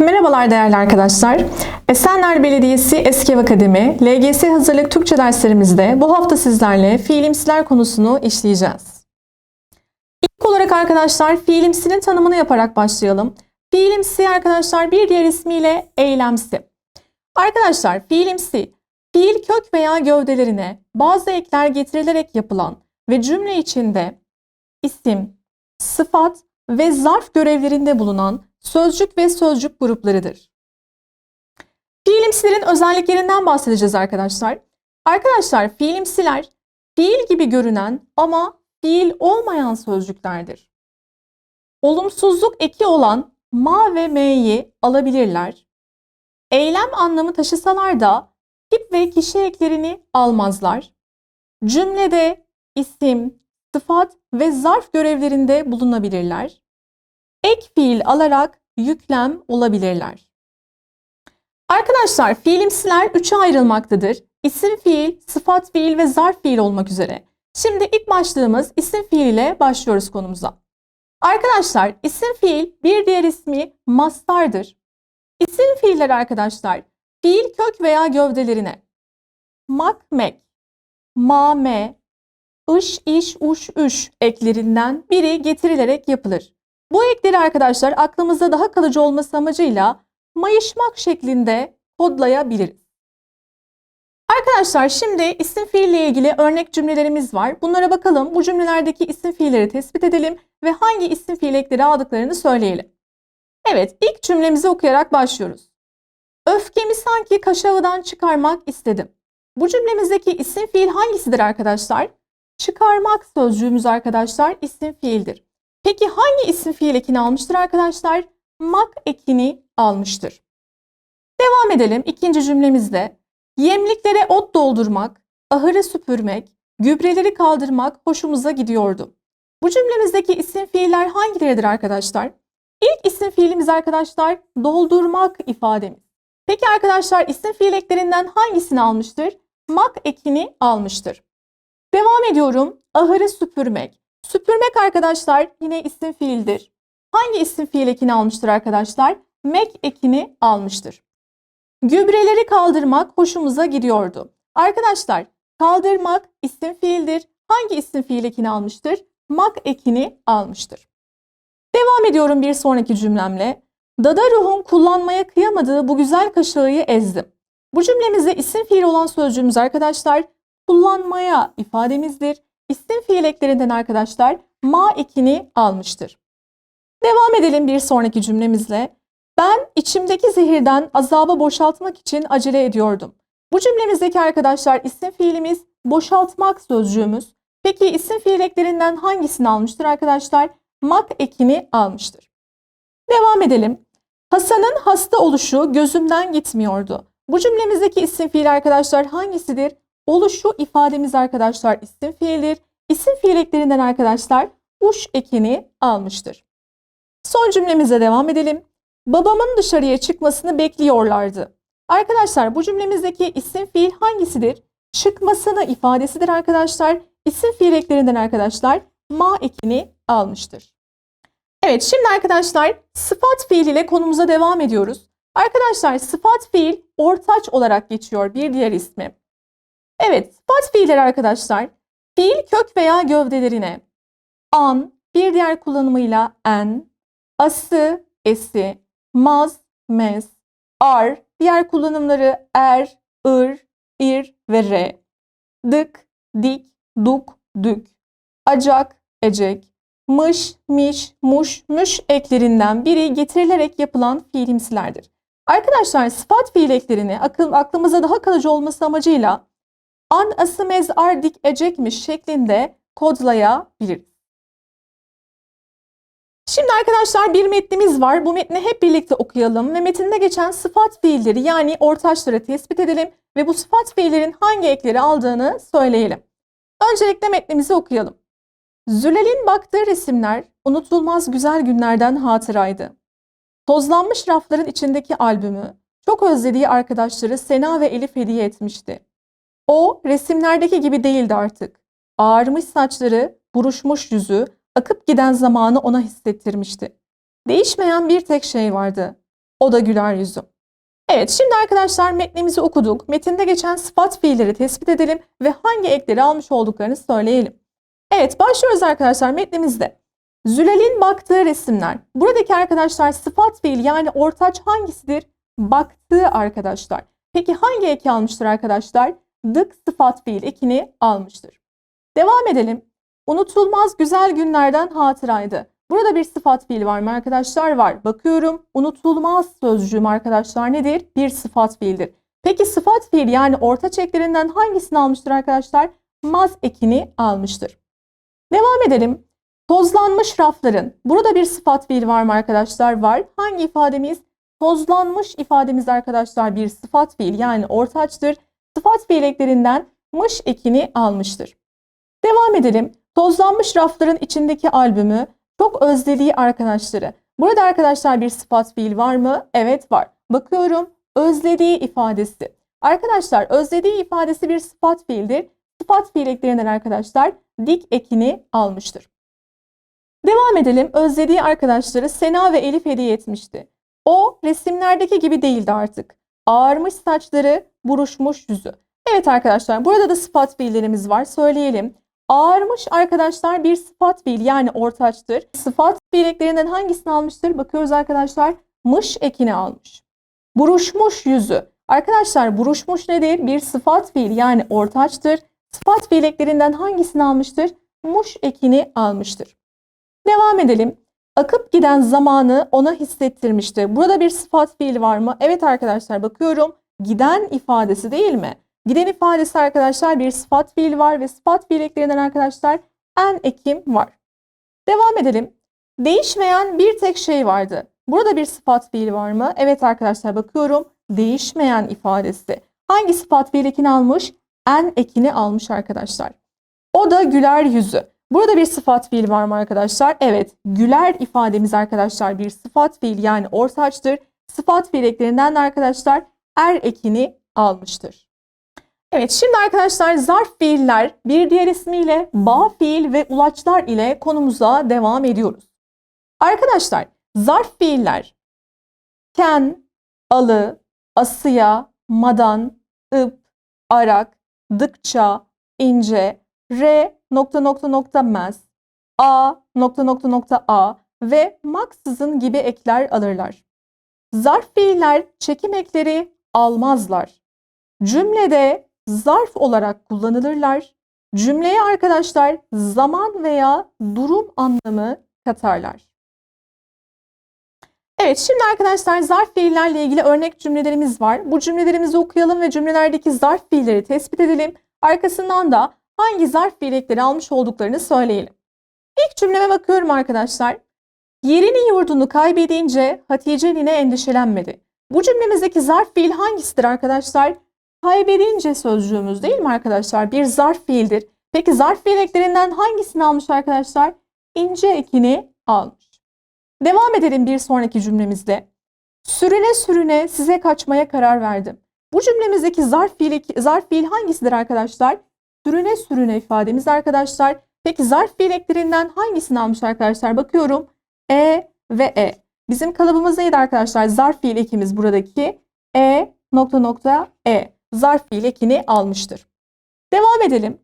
Merhabalar değerli arkadaşlar. Esenler Belediyesi Eski Akademi LGS Hazırlık Türkçe derslerimizde bu hafta sizlerle fiilimsiler konusunu işleyeceğiz. İlk olarak arkadaşlar fiilimsinin tanımını yaparak başlayalım. Fiilimsi arkadaşlar bir diğer ismiyle eylemsi. Arkadaşlar fiilimsi fiil kök veya gövdelerine bazı ekler getirilerek yapılan ve cümle içinde isim, sıfat ve zarf görevlerinde bulunan sözcük ve sözcük gruplarıdır. Fiilimsilerin özelliklerinden bahsedeceğiz arkadaşlar. Arkadaşlar fiilimsiler fiil gibi görünen ama fiil olmayan sözcüklerdir. Olumsuzluk eki olan ma ve m'yi alabilirler. Eylem anlamı taşısalar da tip ve kişi eklerini almazlar. Cümlede isim, sıfat ve zarf görevlerinde bulunabilirler. Ek fiil alarak yüklem olabilirler. Arkadaşlar fiilimsiler üçe ayrılmaktadır. İsim fiil, sıfat fiil ve zarf fiil olmak üzere. Şimdi ilk başlığımız isim fiil ile başlıyoruz konumuza. Arkadaşlar isim fiil bir diğer ismi mastardır. İsim fiiller arkadaşlar fiil kök veya gövdelerine mak mek, ma me, ış iş uş üş eklerinden biri getirilerek yapılır. Bu ekleri arkadaşlar aklımızda daha kalıcı olması amacıyla mayışmak şeklinde kodlayabiliriz. Arkadaşlar şimdi isim fiille ilgili örnek cümlelerimiz var. Bunlara bakalım. Bu cümlelerdeki isim fiilleri tespit edelim ve hangi isim fiil ekleri aldıklarını söyleyelim. Evet, ilk cümlemizi okuyarak başlıyoruz. Öfkemi sanki kaşağıdan çıkarmak istedim. Bu cümlemizdeki isim fiil hangisidir arkadaşlar? Çıkarmak sözcüğümüz arkadaşlar isim fiildir. Peki hangi isim fiil ekini almıştır arkadaşlar? Mak ekini almıştır. Devam edelim ikinci cümlemizde. Yemliklere ot doldurmak, ahırı süpürmek, gübreleri kaldırmak hoşumuza gidiyordu. Bu cümlemizdeki isim fiiller hangileridir arkadaşlar? İlk isim fiilimiz arkadaşlar doldurmak ifademiz. Peki arkadaşlar isim fiil eklerinden hangisini almıştır? Mak ekini almıştır. Devam ediyorum. Ahırı süpürmek. Süpürmek arkadaşlar yine isim fiildir. Hangi isim fiil ekini almıştır arkadaşlar? Mek ekini almıştır. Gübreleri kaldırmak hoşumuza gidiyordu. Arkadaşlar kaldırmak isim fiildir. Hangi isim fiil ekini almıştır? Mak ekini almıştır. Devam ediyorum bir sonraki cümlemle. Dada ruhum kullanmaya kıyamadığı bu güzel kaşığıyı ezdim. Bu cümlemizde isim fiil olan sözcüğümüz arkadaşlar kullanmaya ifademizdir. İsim fiil eklerinden arkadaşlar ma ekini almıştır. Devam edelim bir sonraki cümlemizle. Ben içimdeki zehirden azaba boşaltmak için acele ediyordum. Bu cümlemizdeki arkadaşlar isim fiilimiz boşaltmak sözcüğümüz. Peki isim fiil eklerinden hangisini almıştır arkadaşlar? Mak ekini almıştır. Devam edelim. Hasan'ın hasta oluşu gözümden gitmiyordu. Bu cümlemizdeki isim fiil arkadaşlar hangisidir? Oluşu ifademiz arkadaşlar isim fiildir. İsim fiil eklerinden arkadaşlar uş ekini almıştır. Son cümlemize devam edelim. Babamın dışarıya çıkmasını bekliyorlardı. Arkadaşlar bu cümlemizdeki isim fiil hangisidir? Çıkmasını ifadesidir arkadaşlar. İsim fiil eklerinden arkadaşlar ma ekini almıştır. Evet şimdi arkadaşlar sıfat fiil ile konumuza devam ediyoruz. Arkadaşlar sıfat fiil ortaç olarak geçiyor bir diğer ismi. Evet sıfat fiiller arkadaşlar. Fiil kök veya gövdelerine. An bir diğer kullanımıyla en, ası, esi, maz, mez, ar diğer kullanımları er, ır, ir ve re, dık, dik, duk, dük, acak, ecek, mış, miş, muş, müş eklerinden biri getirilerek yapılan fiilimsilerdir. Arkadaşlar sıfat fiil eklerini aklımıza daha kalıcı olması amacıyla an, ası, mez, ar, dik, ecekmiş şeklinde kodlayabiliriz. Şimdi arkadaşlar bir metnimiz var. Bu metni hep birlikte okuyalım ve metinde geçen sıfat fiilleri yani ortaçları tespit edelim ve bu sıfat fiillerin hangi ekleri aldığını söyleyelim. Öncelikle metnimizi okuyalım. Zülal'in baktığı resimler unutulmaz güzel günlerden hatıraydı. Tozlanmış rafların içindeki albümü çok özlediği arkadaşları Sena ve Elif hediye etmişti. O resimlerdeki gibi değildi artık. Ağarmış saçları, buruşmuş yüzü, akıp giden zamanı ona hissettirmişti. Değişmeyen bir tek şey vardı. O da güler yüzü. Evet şimdi arkadaşlar metnimizi okuduk. Metinde geçen sıfat fiilleri tespit edelim ve hangi ekleri almış olduklarını söyleyelim. Evet başlıyoruz arkadaşlar metnimizde. Zülal'in baktığı resimler. Buradaki arkadaşlar sıfat fiil yani ortaç hangisidir? Baktığı arkadaşlar. Peki hangi eki almıştır arkadaşlar? Dık sıfat fiil ekini almıştır. Devam edelim. Unutulmaz güzel günlerden hatıraydı. Burada bir sıfat fiil var mı arkadaşlar? Var. Bakıyorum. Unutulmaz sözcüğüm arkadaşlar nedir? Bir sıfat fiildir. Peki sıfat fiil yani ortaç eklerinden hangisini almıştır arkadaşlar? Maz ekini almıştır. Devam edelim. Tozlanmış rafların. Burada bir sıfat fiil var mı arkadaşlar? Var. Hangi ifademiz? Tozlanmış ifademiz arkadaşlar bir sıfat fiil yani ortaçtır. Sıfat fiil eklerinden mış ekini almıştır. Devam edelim. Tozlanmış rafların içindeki albümü çok özlediği arkadaşları. Burada arkadaşlar bir sıfat fiil var mı? Evet var. Bakıyorum özlediği ifadesi. Arkadaşlar özlediği ifadesi bir sıfat fiildir. Sıfat fiil arkadaşlar dik ekini almıştır. Devam edelim. Özlediği arkadaşları Sena ve Elif hediye etmişti. O resimlerdeki gibi değildi artık. Ağarmış saçları, buruşmuş yüzü. Evet arkadaşlar burada da sıfat fiillerimiz var. Söyleyelim. Ağarmış arkadaşlar bir sıfat fiil yani ortaçtır. Sıfat fiil eklerinden hangisini almıştır? Bakıyoruz arkadaşlar. Mış ekini almış. Buruşmuş yüzü. Arkadaşlar buruşmuş nedir? Bir sıfat fiil yani ortaçtır. Sıfat fiil eklerinden hangisini almıştır? Muş ekini almıştır. Devam edelim. Akıp giden zamanı ona hissettirmişti. Burada bir sıfat fiil var mı? Evet arkadaşlar bakıyorum. Giden ifadesi değil mi? Giden ifadesi arkadaşlar bir sıfat fiil var ve sıfat fiil eklerinden arkadaşlar en ekim var. Devam edelim. Değişmeyen bir tek şey vardı. Burada bir sıfat fiil var mı? Evet arkadaşlar bakıyorum. Değişmeyen ifadesi. Hangi sıfat fiil ekini almış? En ekini almış arkadaşlar. O da güler yüzü. Burada bir sıfat fiil var mı arkadaşlar? Evet. Güler ifademiz arkadaşlar bir sıfat fiil yani ortaçtır. Sıfat fiil eklerinden de arkadaşlar er ekini almıştır. Evet şimdi arkadaşlar zarf fiiller bir diğer ismiyle bağ fiil ve ulaçlar ile konumuza devam ediyoruz. Arkadaşlar zarf fiiller ken, alı, asıya, madan, ıp, arak, dıkça, ince, re, nokta nokta nokta mez, a, nokta nokta nokta a ve maksızın gibi ekler alırlar. Zarf fiiller çekim ekleri almazlar. Cümlede zarf olarak kullanılırlar. Cümleye arkadaşlar zaman veya durum anlamı katarlar. Evet şimdi arkadaşlar zarf fiillerle ilgili örnek cümlelerimiz var. Bu cümlelerimizi okuyalım ve cümlelerdeki zarf fiilleri tespit edelim. Arkasından da hangi zarf fiil ekleri almış olduklarını söyleyelim. İlk cümleme bakıyorum arkadaşlar. Yerini yurdunu kaybedince Hatice yine endişelenmedi. Bu cümlemizdeki zarf fiil hangisidir arkadaşlar? Kaybedince sözcüğümüz değil mi arkadaşlar? Bir zarf fiildir. Peki zarf fiil eklerinden hangisini almış arkadaşlar? İnce ekini almış. Devam edelim bir sonraki cümlemizde. Sürüne sürüne size kaçmaya karar verdim. Bu cümlemizdeki zarf fiil, zarf fiil hangisidir arkadaşlar? Sürüne sürüne ifademiz arkadaşlar. Peki zarf fiil eklerinden hangisini almış arkadaşlar? Bakıyorum. E ve E. Bizim kalıbımız neydi arkadaşlar? Zarf fiil ekimiz buradaki E nokta nokta E. Zarf fiil ekini almıştır. Devam edelim.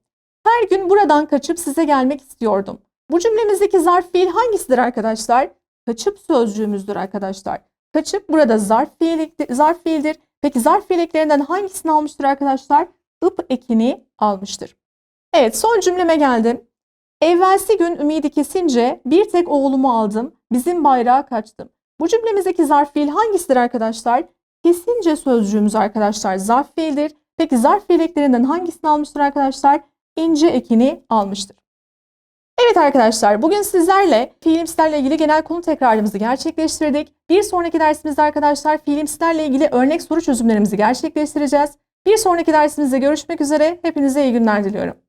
Her gün buradan kaçıp size gelmek istiyordum. Bu cümlemizdeki zarf fiil hangisidir arkadaşlar? Kaçıp sözcüğümüzdür arkadaşlar. Kaçıp burada zarf, fiil, zarf fiildir. Peki zarf fiil eklerinden hangisini almıştır arkadaşlar? Ip ekini almıştır. Evet son cümleme geldim. Evvelsi gün ümidi kesince bir tek oğlumu aldım. Bizim bayrağa kaçtım. Bu cümlemizdeki zarf fiil hangisidir arkadaşlar? Kesince sözcüğümüz arkadaşlar zarf fiildir. Peki zarf fiil eklerinden hangisini almıştır arkadaşlar? İnce ekini almıştır. Evet arkadaşlar bugün sizlerle fiilimsilerle ilgili genel konu tekrarımızı gerçekleştirdik. Bir sonraki dersimizde arkadaşlar fiilimsilerle ilgili örnek soru çözümlerimizi gerçekleştireceğiz. Bir sonraki dersimizde görüşmek üzere. Hepinize iyi günler diliyorum.